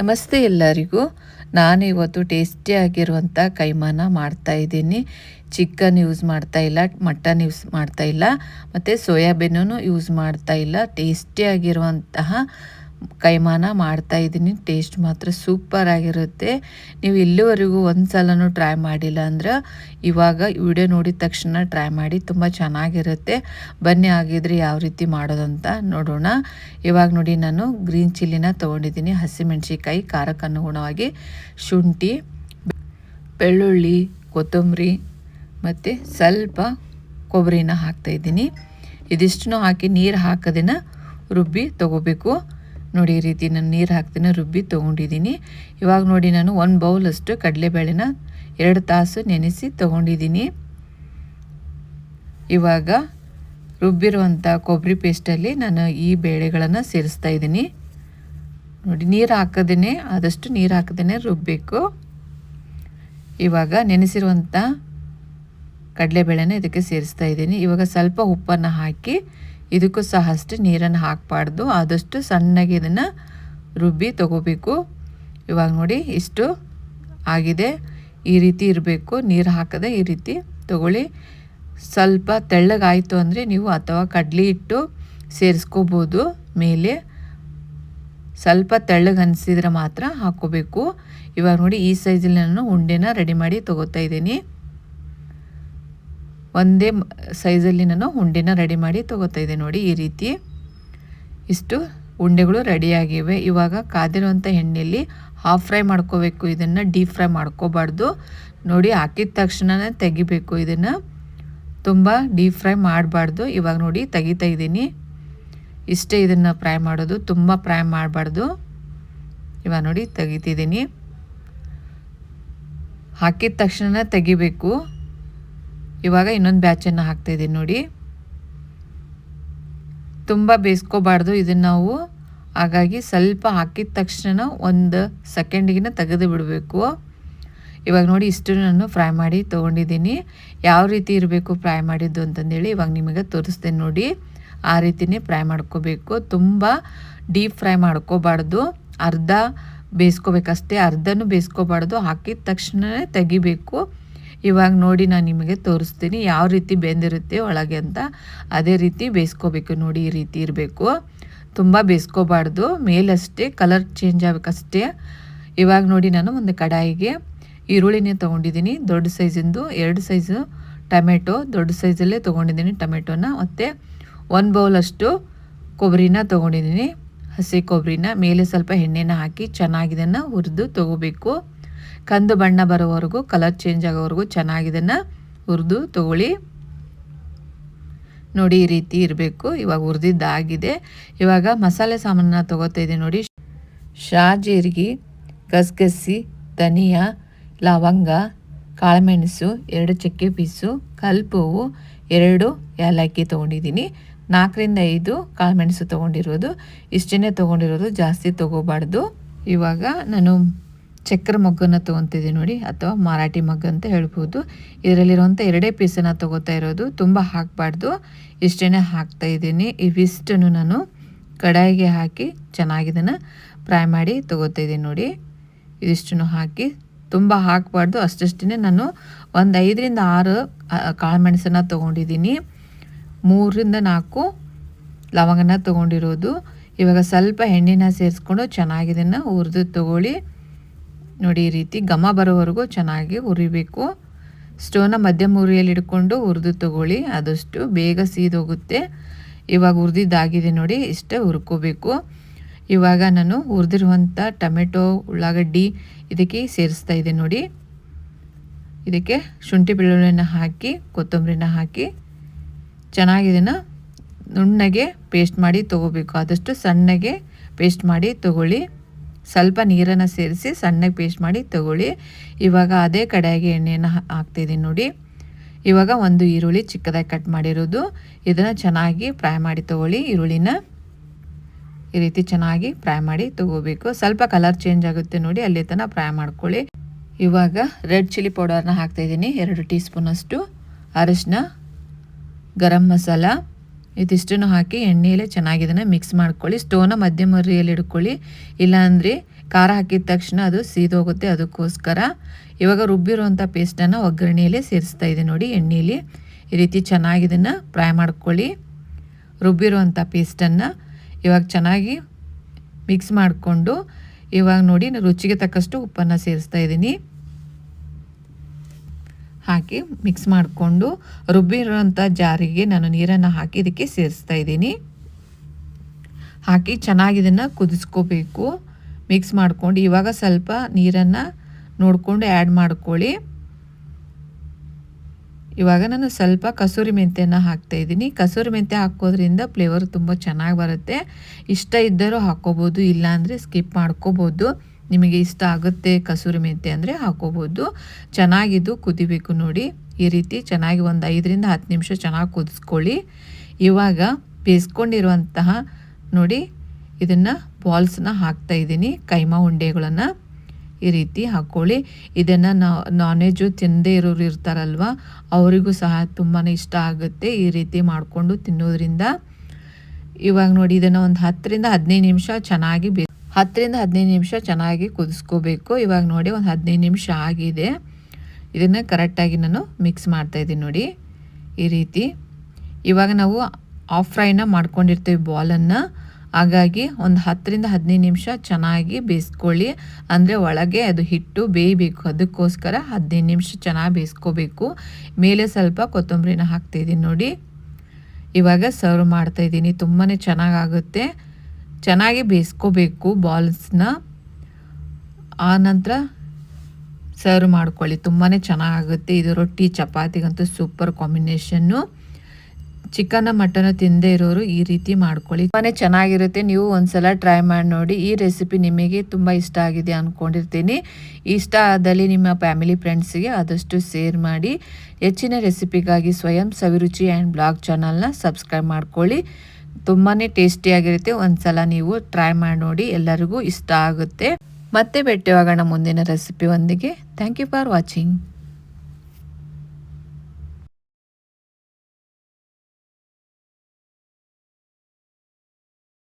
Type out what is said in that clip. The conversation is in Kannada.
ನಮಸ್ತೆ ಎಲ್ಲರಿಗೂ. ನಾನು ಇವತ್ತು ಟೇಸ್ಟಿಯಾಗಿರುವಂಥ ಕೈಮಾನ ಮಾಡ್ತಾ ಇದ್ದೀನಿ. ಚಿಕನ್ ಯೂಸ್ ಮಾಡ್ತಾ ಇಲ್ಲ ಮಟನ್ ಯೂಸ್ ಮಾಡ್ತಾ ಇಲ್ಲ, ಮತ್ತು ಸೋಯಾಬೀನೂ ಯೂಸ್ ಮಾಡ್ತಾ ಇಲ್ಲ. ಟೇಸ್ಟಿಯಾಗಿರುವಂತಹ ಕೈಮಾನ ಮಾಡ್ತಾ ಇದ್ದೀನಿ. ಟೇಸ್ಟ್ ಮಾತ್ರ ಸೂಪರ್ ಆಗಿರುತ್ತೆ. ನೀವು ಇಲ್ಲಿವರೆಗೂ ಒಂದು ಸಲನೂ ಟ್ರೈ ಮಾಡಿಲ್ಲ ಅಂದ್ರೆ ಇವಾಗ ವಿಡಿಯೋ ನೋಡಿದ ತಕ್ಷಣ ಟ್ರೈ ಮಾಡಿ ತುಂಬ ಚೆನ್ನಾಗಿರುತ್ತೆ. ಬನ್ನಿ ಆಗಿದ್ರೆ ಯಾವ ರೀತಿ ಮಾಡೋದಂತ ನೋಡೋಣ. ಇವಾಗ ನೋಡಿ ನಾನು ಗ್ರೀನ್ ಚಿಲ್ಲಿನ ತೊಗೊಂಡಿದ್ದೀನಿ. ಹಸಿಮೆಣ್ಸಿಕಾಯಿ ಖಾರಕ್ಕೆ ಅನುಗುಣವಾಗಿ ಶುಂಠಿ, ಬೆಳ್ಳುಳ್ಳಿ, ಕೊತ್ತಂಬರಿ ಮತ್ತು ಸ್ವಲ್ಪ ಕೊಬ್ಬರಿನ ಹಾಕ್ತಾಯಿದ್ದೀನಿ ಇದಿಷ್ಟನ್ನು ಹಾಕಿ ನೀರು ಹಾಕೋದನ್ನು ರುಬ್ಬಿ ತೊಗೋಬೇಕು. ನೋಡಿ ಈ ರೀತಿ ನಾನು ನೀರು ಹಾಕ್ತೀನಿ ರುಬ್ಬಿ ತೊಗೊಂಡಿದ್ದೀನಿ. ಇವಾಗ ನೋಡಿ ನಾನು ಒಂದು ಬೌಲಷ್ಟು ಕಡಲೆಬೇಳೆನ ಎರಡು ತಾಸು ನೆನೆಸಿ ತೊಗೊಂಡಿದ್ದೀನಿ. ಇವಾಗ ರುಬ್ಬಿರುವಂಥ ಕೊಬ್ಬರಿ ಪೇಸ್ಟಲ್ಲಿ ನಾನು ಈ ಬೇಳೆಗಳನ್ನು ಸೇರಿಸ್ತಾ ಇದ್ದೀನಿ. ನೋಡಿ ನೀರು ಹಾಕದೇ ಆದಷ್ಟು ನೀರು ಹಾಕದೇ ರುಬ್ಬಬೇಕು ಇವಾಗ ನೆನೆಸಿರುವಂಥ ಕಡಲೆಬೇಳೆನ ಇದಕ್ಕೆ ಸೇರಿಸ್ತಾ ಇದ್ದೀನಿ. ಇವಾಗ ಸ್ವಲ್ಪ ಉಪ್ಪನ್ನು ಹಾಕಿ ಇದಕ್ಕೂ ಸಹ ಅಷ್ಟು ನೀರನ್ನು ಹಾಕಬಾರ್ದು. ಆದಷ್ಟು ಸಣ್ಣಗೆ ಇದನ್ನು ರುಬ್ಬಿ ತಗೋಬೇಕು. ಇವಾಗ ನೋಡಿ ಇಷ್ಟು ಆಗಿದೆ. ಈ ರೀತಿ ಇರಬೇಕು. ನೀರು ಹಾಕದೆ ಈ ರೀತಿ ತಗೊಳ್ಳಿ. ಸ್ವಲ್ಪ ತೆಳ್ಳಗಾಯಿತು ಅಂದರೆ ನೀವು ಅಥವಾ ಕಡಲೆ ಹಿಟ್ಟು ಸೇರಿಸ್ಕೋಬೋದು. ಮೇಲೆ ಸ್ವಲ್ಪ ತೆಳ್ಳಗೆ ಅನಿಸಿದ್ರೆ ಮಾತ್ರ ಹಾಕ್ಕೋಬೇಕು. ಇವಾಗ ನೋಡಿ ಈ ಸೈಜಲ್ಲಿ ನಾನು ಉಂಡೆನ ರೆಡಿ ಮಾಡಿ ತೊಗೋತಾ ಇದ್ದೀನಿ. ಒಂದೇ ಸೈಜಲ್ಲಿ ನಾನು ಉಂಡೆನ ರೆಡಿ ಮಾಡಿ ತೊಗೋತಾ ಇದ್ದೆ ನೋಡಿ ಈ ರೀತಿ. ಇಷ್ಟು ಉಂಡೆಗಳು ರೆಡಿಯಾಗಿವೆ ಇವಾಗ ಕಾದಿರುವಂಥ ಎಣ್ಣೆಯಲ್ಲಿ ಹಾಫ್ ಫ್ರೈ ಮಾಡ್ಕೋಬೇಕು. ಇದನ್ನು ಡೀಪ್ ಫ್ರೈ ಮಾಡ್ಕೋಬಾರ್ದು. ನೋಡಿ ಹಾಕಿದ ತಕ್ಷಣನೇ ತೆಗಿಬೇಕು ಇದನ್ನು. ತುಂಬ ಡೀಪ್ ಫ್ರೈ ಮಾಡಬಾರ್ದು. ಇವಾಗ ನೋಡಿ ತೆಗಿತಾ ಇದ್ದೀನಿ. ಇಷ್ಟೇ ಇದನ್ನು ಫ್ರೈ ಮಾಡೋದು. ತುಂಬ ಫ್ರೈ ಮಾಡಬಾರ್ದು. ಇವಾಗ ನೋಡಿ ತೆಗಿತಿದ್ದೀನಿ. ಹಾಕಿದ ತಕ್ಷಣ ತೆಗಿಬೇಕು. ಇವಾಗ ಇನ್ನೊಂದು ಬ್ಯಾಚನ್ನು ಹಾಕ್ತಾಯಿದ್ದೀನಿ ನೋಡಿ. ತುಂಬ ಬೇಯಿಸ್ಕೋಬಾರ್ದು ಇದನ್ನು ನಾವು. ಹಾಗಾಗಿ ಸ್ವಲ್ಪ ಹಾಕಿದ ತಕ್ಷಣ ಒಂದು ಸೆಕೆಂಡಿಗಿನ ತೆಗೆದು ಬಿಡಬೇಕು. ಇವಾಗ ನೋಡಿ ಇಷ್ಟು ನಾನು ಫ್ರೈ ಮಾಡಿ ತೊಗೊಂಡಿದ್ದೀನಿ. ಯಾವ ರೀತಿ ಇರಬೇಕು ಫ್ರೈ ಮಾಡಿದ್ದು ಅಂತಂದೇಳಿ ಇವಾಗ ನಿಮಗೆ ತೋರಿಸ್ತೇನೆ ನೋಡಿ. ಆ ರೀತಿನೇ ಫ್ರೈ ಮಾಡ್ಕೋಬೇಕು. ತುಂಬ ಡೀಪ್ ಫ್ರೈ ಮಾಡ್ಕೋಬಾರ್ದು. ಅರ್ಧ ಬೇಯಿಸ್ಕೋಬೇಕಷ್ಟೇ. ಅರ್ಧನೂ ಬೇಯಿಸ್ಕೋಬಾರ್ದು. ಹಾಕಿದ ತಕ್ಷಣವೇ ತೆಗಿಬೇಕು. ಇವಾಗ ನೋಡಿ ನಾನು ನಿಮಗೆ ತೋರಿಸ್ತೀನಿ ಯಾವ ರೀತಿ ಬೆಂದಿರುತ್ತೆ ಒಳಗೆ ಅಂತ. ಅದೇ ರೀತಿ ಬೇಯಿಸ್ಕೋಬೇಕು ನೋಡಿ ಈ ರೀತಿ ಇರಬೇಕು. ತುಂಬ ಬೇಯಿಸ್ಕೋಬಾರ್ದು. ಮೇಲಷ್ಟೇ ಕಲರ್ ಚೇಂಜ್ ಆಗಬೇಕಷ್ಟೇ. ಇವಾಗ ನೋಡಿ ನಾನು ಒಂದು ಕಡಾಯಿಗೆ ಈರುಳ್ಳಿನೇ ತೊಗೊಂಡಿದ್ದೀನಿ. ದೊಡ್ಡ ಸೈಜಿಂದು ಎರಡು ಸೈಜು ಟೊಮೆಟೊ. ದೊಡ್ಡ ಸೈಜಲ್ಲೇ ತೊಗೊಂಡಿದ್ದೀನಿ ಟೊಮೆಟೊನ. ಮತ್ತು ಒಂದು ಬೌಲಷ್ಟು ಕೊಬ್ಬರಿನ ತೊಗೊಂಡಿದ್ದೀನಿ. ಹಸಿ ಕೊಬ್ಬರಿನ. ಮೇಲೆ ಸ್ವಲ್ಪ ಎಣ್ಣೆನ ಹಾಕಿ ಚೆನ್ನಾಗಿದನ್ನು ಹುರಿದು ತೊಗೋಬೇಕು. ಕಂದು ಬಣ್ಣ ಬರೋವರೆಗೂ ಕಲರ್ ಚೇಂಜ್ ಆಗೋವರೆಗೂ ಚೆನ್ನಾಗಿದನ್ನು ಹುರಿದು ತಗೊಳ್ಳಿ. ನೋಡಿ, ಈ ರೀತಿ ಇರಬೇಕು. ಇವಾಗ ಹುರಿದಿದ್ದಾಗಿದೆ. ಇವಾಗ ಮಸಾಲೆ ಸಾಮಾನನ್ನ ತೊಗೋತಾ ಇದ್ದೀನಿ ನೋಡಿ. ಶಾ ಜೀರಿಗೆ ಗಸಗಸಿ, ಧನಿಯಾ, ಲವಂಗ, ಕಾಳುಮೆಣಸು, ಎರಡು ಚಕ್ಕೆ ಪೀಸು, ಕಲ್ಪುವು, ಎರಡು ಏಲಕ್ಕಿ ತೊಗೊಂಡಿದ್ದೀನಿ. ನಾಲ್ಕರಿಂದ ಐದು ಕಾಳುಮೆಣಸು ತೊಗೊಂಡಿರೋದು. ಇಷ್ಟನ್ನೇ ತೊಗೊಂಡಿರೋದು ಜಾಸ್ತಿ ತೊಗೋಬಾರ್ದು. ಇವಾಗ ನಾನು ಚಕ್ರ ಮಗ್ಗನ್ನು ತೊಗೊತಿದ್ದೀನಿ ನೋಡಿ, ಅಥವಾ ಮರಾಠಿ ಮಗ್ಗು ಅಂತ ಹೇಳ್ಬೋದು. ಇದರಲ್ಲಿರುವಂಥ ಎರಡೇ ಪೀಸನ್ನು ತೊಗೋತಾ ಇರೋದು. ತುಂಬ ಹಾಕಬಾರ್ದು. ಇಷ್ಟೇ ಹಾಕ್ತಾ ಇದ್ದೀನಿ. ಇವಿಷ್ಟನ್ನು ನಾನು ಕಡಾಯಿಗೆ ಹಾಕಿ ಚೆನ್ನಾಗಿದನ್ನು ಫ್ರೈ ಮಾಡಿ ತೊಗೋತಾ ಇದ್ದೀನಿ ನೋಡಿ. ಇದಿಷ್ಟನ್ನು ಹಾಕಿ ತುಂಬ ಹಾಕಬಾರ್ದು. ಅಷ್ಟಷ್ಟೇ ನಾನು ಒಂದು ಐದರಿಂದ ಆರು ಕಾಳುಮೆಣಸನ್ನು ತೊಗೊಂಡಿದ್ದೀನಿ. ಮೂರರಿಂದ ನಾಲ್ಕು ಲವಂಗನ ತೊಗೊಂಡಿರೋದು. ಇವಾಗ ಸ್ವಲ್ಪ ಎಣ್ಣೆನ ಸೇರಿಸ್ಕೊಂಡು ಚೆನ್ನಾಗಿದನ್ನು ಹುರಿದು ತೊಗೊಳ್ಳಿ. ನೋಡಿ ಈ ರೀತಿ ಘಮ ಬರೋವರೆಗೂ ಚೆನ್ನಾಗಿ ಹುರಿಬೇಕು. ಸ್ಟೋನ ಮಧ್ಯಮ ಉರಿಯಲ್ಲಿ ಇಟ್ಕೊಂಡು ಹುರಿದು ತಗೊಳ್ಳಿ. ಆದಷ್ಟು ಬೇಗ ಸೀದೋಗುತ್ತೆ. ಇವಾಗ ಹುರಿದಿದ್ದಾಗಿದೆ ನೋಡಿ, ಇಷ್ಟೇ ಹುರ್ಕೋಬೇಕು. ಇವಾಗ ನಾನು ಹುರಿದಿರುವಂಥ ಟೊಮೆಟೊ, ಉಳ್ಳಾಗಡ್ಡಿ ಇದಕ್ಕೆ ಸೇರಿಸ್ತಾ ಇದೆ ನೋಡಿ. ಇದಕ್ಕೆ ಶುಂಠಿ ಬೆಳ್ಳುಳ್ಳಿನ ಹಾಕಿ, ಕೊತ್ತಂಬರಿನ ಹಾಕಿ ಚೆನ್ನಾಗಿದನ್ನು ನುಣ್ಣಗೆ ಪೇಸ್ಟ್ ಮಾಡಿ ತೊಗೋಬೇಕು. ಆದಷ್ಟು ಸಣ್ಣಗೆ ಪೇಸ್ಟ್ ಮಾಡಿ ತೊಗೊಳ್ಳಿ. ಸ್ವಲ್ಪ ನೀರನ್ನು ಸೇರಿಸಿ ಸಣ್ಣಗೆ ಪೇಸ್ಟ್ ಮಾಡಿ ತಗೊಳ್ಳಿ. ಇವಾಗ ಅದೇ ಕಡೆಯಾಗಿ ಎಣ್ಣೆಯನ್ನು ಹಾಕ್ತಿದ್ದೀನಿ ನೋಡಿ. ಇವಾಗ ಒಂದು ಈರುಳ್ಳಿ ಚಿಕ್ಕದಾಗಿ ಕಟ್ ಮಾಡಿರೋದು. ಇದನ್ನು ಚೆನ್ನಾಗಿ ಫ್ರೈ ಮಾಡಿ ತಗೊಳ್ಳಿ ಈರುಳ್ಳಿನ. ಈ ರೀತಿ ಚೆನ್ನಾಗಿ ಫ್ರೈ ಮಾಡಿ ತಗೋಬೇಕು. ಸ್ವಲ್ಪ ಕಲರ್ ಚೇಂಜ್ ಆಗುತ್ತೆ ನೋಡಿ, ಅಲ್ಲಿ ತನಕ ಫ್ರೈ ಮಾಡ್ಕೊಳ್ಳಿ. ಇವಾಗ ರೆಡ್ ಚಿಲ್ಲಿ ಪೌಡರ್ನ ಹಾಕ್ತಾಯಿದ್ದೀನಿ ಎರಡು ಟೀ ಸ್ಪೂನಷ್ಟು ಅರಿಶಿನ, ಗರಂ ಮಸಾಲ. ಇದಿಷ್ಟನ್ನು ಹಾಕಿ ಎಣ್ಣೆಯಲ್ಲೇ ಚೆನ್ನಾಗಿ ಮಿಕ್ಸ್ ಮಾಡ್ಕೊಳ್ಳಿ. ಸ್ಟೋವ್ನ ಮಧ್ಯಮ ರೀಯಲ್ಲಿ ಇಟ್ಕೊಳ್ಳಿ ಇಲ್ಲಾಂದರೆ ಖಾರ ಹಾಕಿದ ತಕ್ಷಣ ಅದು ಸೀದೋಗುತ್ತೆ. ಅದಕ್ಕೋಸ್ಕರ ಇವಾಗ ರುಬ್ಬಿರುವಂಥ ಪೇಸ್ಟನ್ನು ಒಗ್ಗರಣೆಯಲ್ಲಿ ಸೇರಿಸ್ತಾ ಇದೆ ನೋಡಿ ಎಣ್ಣೆಯಲ್ಲಿ ಈ ರೀತಿ ಚೆನ್ನಾಗಿ ಇದನ್ನು ಫ್ರೈ ಮಾಡ್ಕೊಳ್ಳಿ. ರುಬ್ಬಿರುವಂಥ ಪೇಸ್ಟನ್ನು ಇವಾಗ ಚೆನ್ನಾಗಿ ಮಿಕ್ಸ್ ಮಾಡಿಕೊಂಡು ಇವಾಗ ನೋಡಿ ರುಚಿಗೆ ತಕ್ಕಷ್ಟು ಉಪ್ಪನ್ನು ಸೇರಿಸ್ತಾ ಇದ್ದೀನಿ. ಹಾಕಿ ಮಿಕ್ಸ್ ಮಾಡಿಕೊಂಡು ರುಬ್ಬಿರೋಂಥ ಜಾರಿಗೆ ನಾನು ನೀರನ್ನು ಹಾಕಿ ಇದಕ್ಕೆ ಸೇರಿಸ್ತಾ ಇದ್ದೀನಿ. ಹಾಕಿ ಚೆನ್ನಾಗಿ ಇದನ್ನು ಕುದಿಸ್ಕೋಬೇಕು. ಮಿಕ್ಸ್ ಮಾಡ್ಕೊಂಡು ಇವಾಗ ಸ್ವಲ್ಪ ನೀರನ್ನು ನೋಡಿಕೊಂಡು ಆ್ಯಡ್ ಮಾಡ್ಕೊಳ್ಳಿ. ಇವಾಗ ನಾನು ಸ್ವಲ್ಪ ಕಸೂರಿ ಮೆಂತ್ಯನ ಹಾಕ್ತಾ ಇದ್ದೀನಿ. ಕಸೂರಿ ಮೆಂತ್ಯ ಹಾಕೋದ್ರಿಂದ ಫ್ಲೇವರ್ ತುಂಬ ಚೆನ್ನಾಗಿ ಬರುತ್ತೆ. ಇಷ್ಟ ಇದ್ದರೂ ಹಾಕ್ಕೋಬೋದು ಇಲ್ಲಾಂದರೆ ಸ್ಕಿಪ್ ಮಾಡ್ಕೋಬೋದು. ನಿಮಗೆ ಇಷ್ಟ ಆಗುತ್ತೆ ಕಸೂರಿ ಮೆಂತೆ ಅಂದರೆ ಹಾಕೋಬೋದು. ಚೆನ್ನಾಗಿದ್ದು ಕುದಿಬೇಕು ನೋಡಿ. ಈ ರೀತಿ ಚೆನ್ನಾಗಿ ಒಂದು ಐದರಿಂದ ಹತ್ತು ನಿಮಿಷ ಚೆನ್ನಾಗಿ ಕುದಿಸ್ಕೊಳ್ಳಿ. ಇವಾಗ ಬೇಯಿಸ್ಕೊಂಡಿರುವಂತಹ ನೋಡಿ ಇದನ್ನು ಬಾಲ್ಸ್ನ ಹಾಕ್ತಾ ಇದ್ದೀನಿ. ಕೈಮಾ ಉಂಡೆಗಳನ್ನು ಈ ರೀತಿ ಹಾಕ್ಕೊಳ್ಳಿ ಇದನ್ನು ನಾನ್ ವೆಜ್ಜು ತಿನ್ನದೇ ಇರೋರು ಇರ್ತಾರಲ್ವ, ಅವರಿಗೂ ಸಹ ತುಂಬಾ ಇಷ್ಟ ಆಗುತ್ತೆ ಈ ರೀತಿ ಮಾಡಿಕೊಂಡು ತಿನ್ನೋದ್ರಿಂದ. ಇವಾಗ ನೋಡಿ ಇದನ್ನು ಒಂದು ಹತ್ತರಿಂದ ಹದಿನೈದು ನಿಮಿಷ ಚೆನ್ನಾಗಿ ಬೇ ಹತ್ತರಿಂದ ಹದಿನೈದು ನಿಮಿಷ ಚೆನ್ನಾಗಿ ಕುದಿಸ್ಕೋಬೇಕು. ಇವಾಗ ನೋಡಿ ಒಂದು ಹದಿನೈದು ನಿಮಿಷ ಆಗಿದೆ. ಇದನ್ನು ಕರೆಕ್ಟಾಗಿ ನಾನು ಮಿಕ್ಸ್ ಮಾಡ್ತಾಯಿದ್ದೀನಿ ನೋಡಿ ಈ ರೀತಿ. ಇವಾಗ ನಾವು ಆಫ್ ಫ್ರೈನ ಮಾಡ್ಕೊಂಡಿರ್ತೀವಿ ಬಾಲನ್ನು. ಹಾಗಾಗಿ ಒಂದು ಹತ್ತರಿಂದ ಹದಿನೈದು ನಿಮಿಷ ಚೆನ್ನಾಗಿ ಬೇಯಿಸ್ಕೊಳ್ಳಿ. ಅಂದರೆ ಒಳಗೆ ಅದು ಹಿಟ್ಟು ಬೇಯಬೇಕು. ಅದಕ್ಕೋಸ್ಕರ ಹದಿನೈದು ನಿಮಿಷ ಚೆನ್ನಾಗಿ ಬೇಯಿಸ್ಕೋಬೇಕು. ಮೇಲೆ ಸ್ವಲ್ಪ ಕೊತ್ತಂಬರಿನ ಹಾಕ್ತಾಯಿದ್ದೀನಿ ನೋಡಿ. ಇವಾಗ ಸರ್ವ್ ಮಾಡ್ತಾಯಿದ್ದೀನಿ ತುಂಬಾ ಚೆನ್ನಾಗಾಗುತ್ತೆ. ಚೆನ್ನಾಗಿ ಬೇಯಿಸ್ಕೋಬೇಕು ಬಾಲ್ಸ್ನ. ಆನಂತರ ನಂತರ ಸರ್ವ್ ಮಾಡ್ಕೊಳ್ಳಿ. ತುಂಬಾ ಚೆನ್ನಾಗುತ್ತೆ ಇದು ರೊಟ್ಟಿ, ಚಪಾತಿಗಂತೂ ಸೂಪರ್ ಕಾಂಬಿನೇಷನ್ನು. ಚಿಕನ್ ಮಟನ್ ತಿಂದೇ ಇರೋರು ಈ ರೀತಿ ಮಾಡ್ಕೊಳ್ಳಿ. ತುಂಬಾ ಚೆನ್ನಾಗಿರುತ್ತೆ. ನೀವು ಒಂದ್ಸಲ ಟ್ರೈ ಮಾಡಿ ನೋಡಿ. ಈ ರೆಸಿಪಿ ನಿಮಗೆ ತುಂಬ ಇಷ್ಟ ಆಗಿದೆ ಅಂದ್ಕೊಂಡಿರ್ತೀನಿ ಇಷ್ಟ ಆದಲ್ಲಿ ನಿಮ್ಮ ಫ್ಯಾಮಿಲಿ ಫ್ರೆಂಡ್ಸ್ಗೆ ಆದಷ್ಟು ಶೇರ್ ಮಾಡಿ. ಹೆಚ್ಚಿನ ರೆಸಿಪಿಗಾಗಿ ಸ್ವಯಂ ಸವಿರುಚಿ ಆ್ಯಂಡ್ ಬ್ಲಾಗ್ ಚಾನಲ್ನ ಸಬ್ಸ್ಕ್ರೈಬ್ ಮಾಡ್ಕೊಳ್ಳಿ. ತುಂಬಾ ಟೇಸ್ಟಿಯಾಗಿರುತ್ತೆ ಒಂದ್ಸಲ ನೀವು ಟ್ರೈ ಮಾಡಿ ನೋಡಿ, ಎಲ್ಲರಿಗೂ ಇಷ್ಟ ಆಗುತ್ತೆ. ಮತ್ತೆ ಭೇಟಿಯಾಗೋಣ ಮುಂದಿನ ರೆಸಿಪಿ ಒಂದಿಗೆ. Thank you for watching